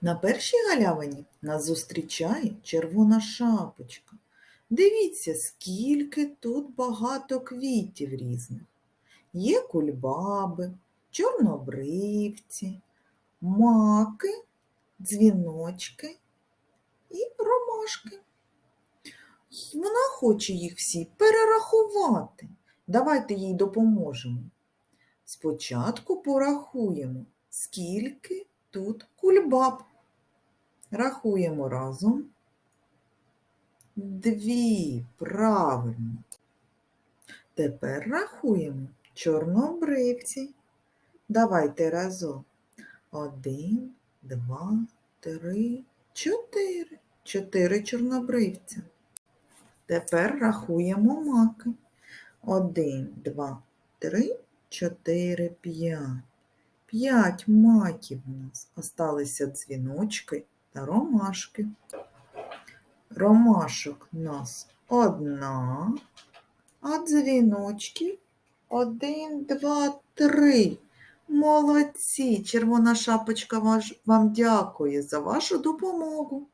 На першій галявині нас зустрічає червона шапочка. Дивіться, скільки тут багато квітів різних. Є кульбаби, чорнобривці, маки, дзвіночки і ромашки. Вона хоче їх всі перерахувати. Давайте їй допоможемо. Спочатку порахуємо, скільки тут кульбаб. Рахуємо разом. Дві, правильно. Тепер рахуємо чорнобривці. Давайте разом. Один, два, три, чотири. Чотири чорнобривця. Тепер рахуємо маки. Один, два, три, чотири, п'ять. П'ять маків у нас. Осталися дзвіночки та ромашки. Ромашок у нас одна, а дзвіночки один, два, три. Молодці! Червона шапочка вам дякує за вашу допомогу.